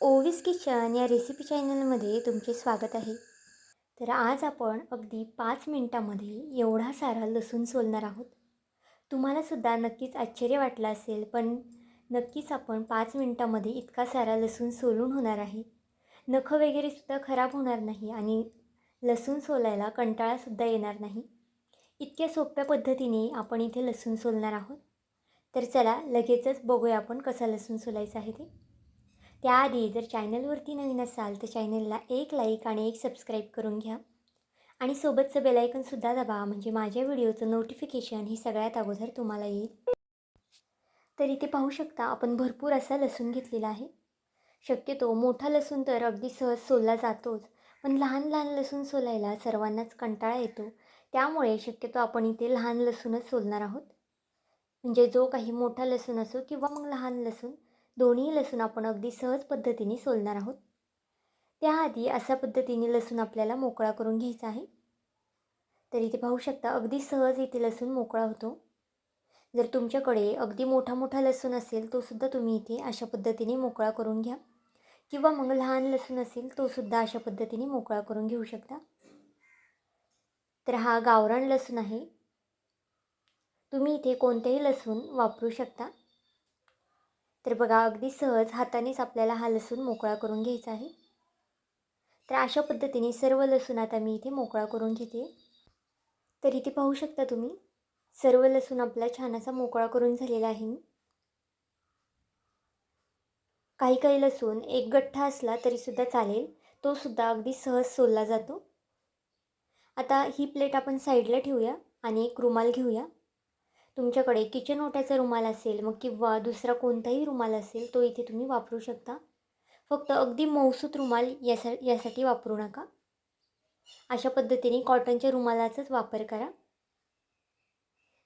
ओवीस kitchen या recipe चॅनलमध्ये तुमचे स्वागत आहे. तर आज आपण अगदी पाच मिनटामध्ये एवढा सारा लसूण सोलणार आहोत. तुम्हालासुद्धा नक्कीच आश्चर्य वाटलं असेल पण नक्कीच आपण पाच मिनटामध्ये इतका सारा लसूण सोलून होणार आहे. नखं वगैरेसुद्धा खराब होणार नाही आणि लसूण सोलायला कंटाळासुद्धा येणार नाही. इतक्या सोप्या पद्धतीने आपण इथे लसूण सोलणार आहोत. तर चला लगेचच बघूया आपण कसा लसूण सोलायचा आहे ते. त्याआधी जर चॅनलवरती नवीन असाल तर चॅनलला एक लाईक आणि एक सबस्क्राईब करून घ्या. आणि सोबतचं बेलायकनसुद्धा दबा म्हणजे माझ्या व्हिडिओचं नोटिफिकेशन ही सगळ्यात अगोदर तुम्हाला येईल. तर इथे पाहू शकता आपण भरपूर असा लसूण घेतलेला आहे. शक्यतो मोठा लसूण तर अगदी सहज सोलला जातोच पण लहान लहान लसूण सोलायला सर्वांनाच कंटाळा येतो. त्यामुळे शक्यतो आपण इथे लहान लसूणच सोलणार आहोत. म्हणजे जो काही मोठा लसूण असो किंवा मग लहान लसूण दोन्ही लसूण आपण अगदी सहज पद्धतीने सोलणार आहोत. त्याआधी अशा पद्धतीने लसूण आपल्याला मोकळा करून घ्यायचा आहे. तर इथे पाहू शकता अगदी सहज इथे लसूण मोकळा होतो. जर तुमच्याकडे अगदी मोठा मोठा लसूण असेल तोसुद्धा तुम्ही इथे अशा पद्धतीने मोकळा करून घ्या. किंवा मग लहान लसूण असेल तोसुद्धा अशा पद्धतीने मोकळा करून घेऊ शकता. तर हा गावरान लसूण आहे. तुम्ही इथे कोणतेही लसूण वापरू शकता. तर बघा अगदी सहज हातानेच आपल्याला हा लसूण मोकळा करून घ्यायचा आहे. तर अशा पद्धतीने सर्व लसूण आता मी इथे मोकळा करून घेते. तर इथे पाहू शकता तुम्ही सर्व लसूण आपला छान असा मोकळा करून झालेला आहे काही काही लसूण एक गठ्ठा असला तरीसुद्धा चालेल तो सुद्धा अगदी सहज सोलला जातो. आता ही प्लेट आपण साईडला ठेवूया आणि एक रुमाल घेऊया. तुमच्याकडे किचन ओट्याचा रुमाल असेल मग किंवा दुसरा कोणताही रुमाल असेल तो इथे तुम्ही वापरू शकता. फक्त अगदी मौसूत रुमाल यासा यासाठी वापरू नका. अशा पद्धतीने कॉटनच्या रुमालाचाच वापर करा.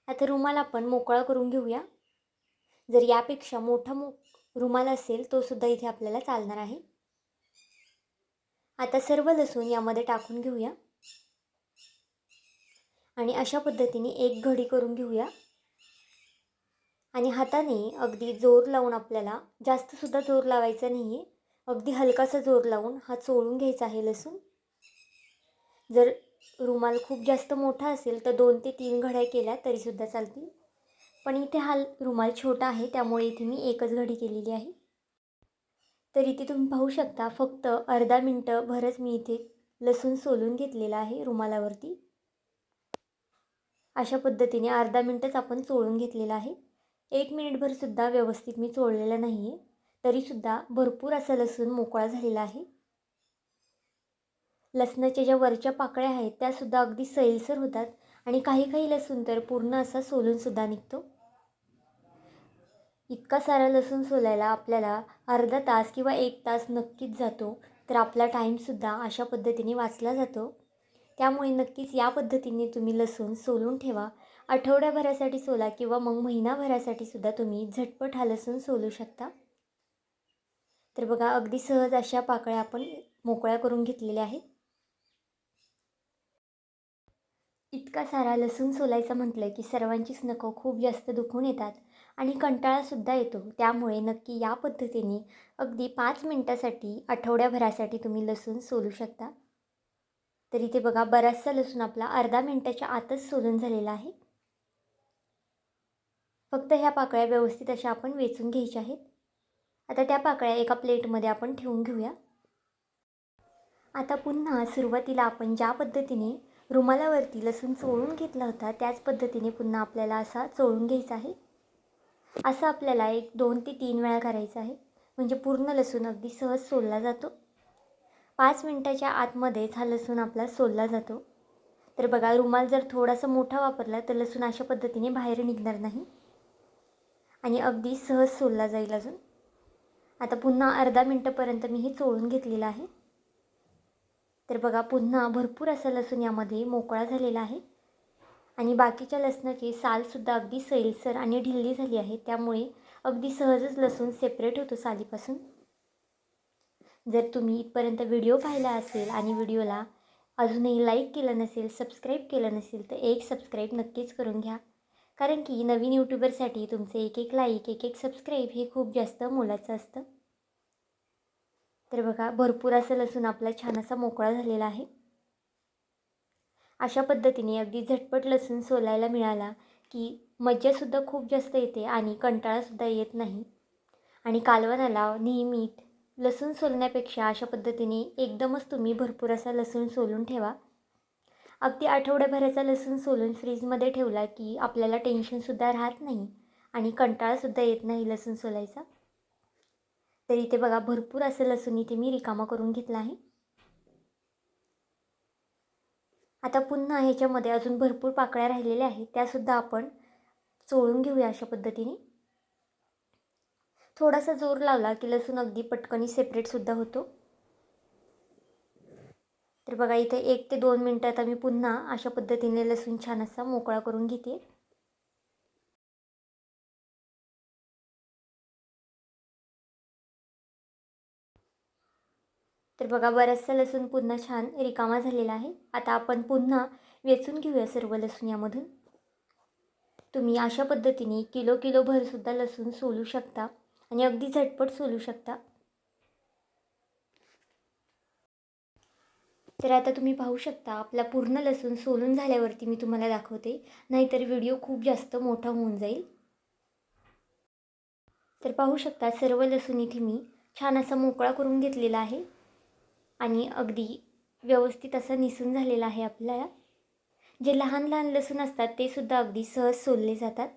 आता रुमाल आपण मोकळा करून घेऊया. जर यापेक्षा मोठा मो रुमाल असेल तो सुद्धा इथे आपल्याला चालणार आहे. आता सर्व लसूण यामध्ये टाकून घेऊया. आणि अशा पद्धतीने एक घडी करून घेऊया. आणि हाताने अगदी जोर लावून आपल्याला जास्तसुद्धा जोर लावायचा नाही आहे अगदी हलकासा जोर लावून हा चोळून घ्यायचा आहे लसूण. जर रुमाल खूप जास्त मोठा असेल तर दोन ते तीन घड्या केल्या तरीसुद्धा चालतील. पण इथे हा रुमाल छोटा आहे त्यामुळे इथे मी एकच घडी केलेली आहे. तर इथे तुम्ही पाहू शकता फक्त अर्धा मिनटं भरच मी इथे लसूण सोलून घेतलेला आहे रुमालावरती. अशा पद्धतीने अर्धा मिनटंच आपण चोळून घेतलेला आहे. एक मिनिटभरसुद्धा व्यवस्थित मी चोळलेलं नाही आहे तरीसुद्धा भरपूर असा लसूण मोकळा झालेला आहे. लसणाच्या ज्या वरच्या पाकळ्या आहेत त्यासुद्धा अगदी सैलसर होतात आणि काही काही लसूण तर पूर्ण असा सोलूनसुद्धा निघतो. इतका सारा लसूण सोलायला आपल्याला अर्धा तास किंवा एक तास नक्कीच जातो तर आपला टाईमसुद्धा अशा पद्धतीने वाचला जातो. त्यामुळे नक्कीच या पद्धतीने तुम्ही लसूण सोलून ठेवा. आठवड्याभरासाठी सोला किंवा मग महिनाभरासाठी सुद्धा तुम्ही झटपट हा लसूण सोलू शकता. तर बघा अगदी सहज अशा पाकळ्या आपण मोकळ्या करून घेतलेल्या आहेत. इतका सारा लसूण सोलायचं म्हटलं की सर्वांचीच नखं खूप जास्त दुखून येतात आणि कंटाळासुद्धा येतो. त्यामुळे नक्की या पद्धतीने अगदी पाच मिनटासाठी आठवड्याभरासाठी तुम्ही लसूण सोलू शकता. तर इथे बघा बराचसा लसूण आपला अर्धा मिनटाच्या आतच सोलून झालेला आहे. फक्त ह्या पाकळ्या व्यवस्थित अशा आपण वेचून घ्यायच्या आहेत. आता त्या पाकळ्या एका प्लेटमध्ये आपण ठेवून घेऊया. आता पुन्हा सुरुवातीला आपण ज्या पद्धतीने रुमालावरती लसूण चोळून घेतला होता त्याच पद्धतीने पुन्हा आपल्याला असा चोळून घ्यायचा आहे. असं आपल्याला एक दोन ते तीन वेळा करायचं आहे. म्हणजे पूर्ण लसूण अगदी सहज सोलला जातो. पाच मिनटाच्या आतमध्येच हा लसूण आपला सोलला जातो. तर बघा रुमाल जर थोडासा मोठा वापरला तर लसूण अशा पद्धतीने बाहेर निघणार नाही. आणि अगदी सहज सोलला जाईल अजून. आता पुन्हा अर्धा मिनटापर्यंत मी हे चोळून घेतलेलं आहे. तर बघा पुन्हा भरपूर असा लसूण यामध्ये मोकळा झालेला आहे. आणि बाकीच्या लसणाची सालसुद्धा अगदी सैलसर आणि ढिल्ली झाली आहे. त्यामुळे अगदी सहजच लसूण सेपरेट होतो सालीपासून. जर तुम्ही इथपर्यंत व्हिडिओ पाहिला असेल आणि व्हिडिओला अजूनही लाईक केलं नसेल सबस्क्राईब केलं नसेल तर एक सबस्क्राईब नक्कीच करून घ्या. कारण की नवीन यूट्यूबरसाठी तुमचे एक एक लाईक एक एक सबस्क्राईब हे खूप जास्त मोलाचं असतं. तर बघा भरपूर असं लसूण आपला छान असा मोकळा झालेला आहे. अशा पद्धतीने अगदी झटपट लसूण सोलायला मिळाला की मज्जासुद्धा खूप जास्त येते आणि कंटाळासुद्धा येत नाही. आणि कालवणाला नेहमी लसूण सोलण्यापेक्षा अशा पद्धतीने एकदमच तुम्ही भरपूर असा लसूण सोलून ठेवा. अगदी आठवड्याभराचा लसूण सोलून फ्रीजमध्ये ठेवला की आपल्याला टेन्शनसुद्धा राहत नाही आणि कंटाळासुद्धा येत नाही लसूण सोलायचा. तर इथे बघा भरपूर असं लसूण इथे मी रिकामा करून घेतला आहे. आता पुन्हा ह्याच्यामध्ये अजून भरपूर पाकळ्या राहिलेल्या आहेत त्यासुद्धा आपण चोळून घेऊया अशा पद्धतीने. थोडासा जोर लावला की लसूण अगदी पटकनी सेपरेटसुद्धा होतो. तर बघा इथे एक ते दोन मिनटात आम्ही पुन्हा अशा पद्धतीने लसूण छान असा मोकळा करून घेते. तर बघा बराचसा लसूण पुन्हा छान रिकामा झालेला आहे. आता आपण पुन्हा वेचून घेऊया सर्व लसूण यामधून. तुम्ही अशा पद्धतीने किलो किलो भरसुद्धा लसूण सोलू शकता आणि अगदी झटपट सोलू शकता. तर आता तुम्ही पाहू शकता आपला पूर्ण लसूण सोलून झाल्यावरती मी तुम्हाला दाखवते. नाहीतर व्हिडिओ खूप जास्त मोठा होऊन जाईल. तर पाहू शकता सर्व लसूण इथे मी छान असा मोकळा करून घेतलेला आहे. आणि अगदी व्यवस्थित असा निसून झालेला आहे आपल्याला जे लहान लहान लसूण असतात ते सुद्धा अगदी सहज सोलले जातात.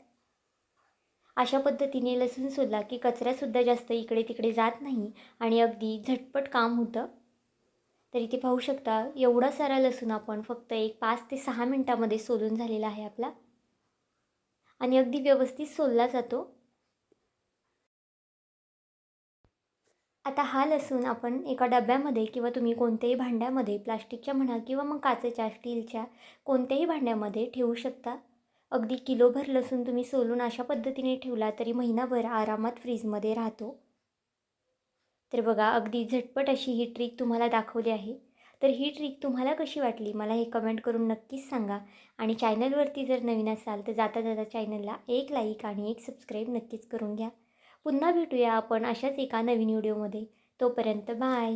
अशा पद्धतीने लसूण सोलला की कचऱ्यासुद्धा जास्त इकडे तिकडे जात नाही आणि अगदी झटपट काम होतं. तर इथे पाहू शकता. एवढा सारा लसूण आपण फक्त एक पाच ते सहा मिनटामध्ये सोलून झालेला आहे आपला. आणि अगदी व्यवस्थित सोलला जातो. आता हा लसूण आपण एका डब्यामध्ये किंवा तुम्ही कोणत्याही भांड्यामध्ये प्लास्टिकच्या म्हणा किंवा मग काचेच्या स्टीलच्या कोणत्याही भांड्यामध्ये ठेवू शकता. अगदी किलोभर लसूण तुम्ही सोलून अशा पद्धतीने ठेवला तरी महिनाभर आरामात फ्रीजमध्ये राहतो. तर बघा अगदी झटपट अशी ही ट्रिक तुम्हाला दाखवली आहे. तर ही ट्रिक तुम्हाला कशी वाटली? मला हे कमेंट करून नक्कीच सांगा. आणि चॅनलवरती जर नवीन असाल तर जाता जाता चॅनलला एक लाईक आणि एक सबस्क्राईब नक्कीच करून घ्या. पुन्हा भेटूया आपण अशाच एका नवीन व्हिडिओमध्ये तोपर्यंत बाय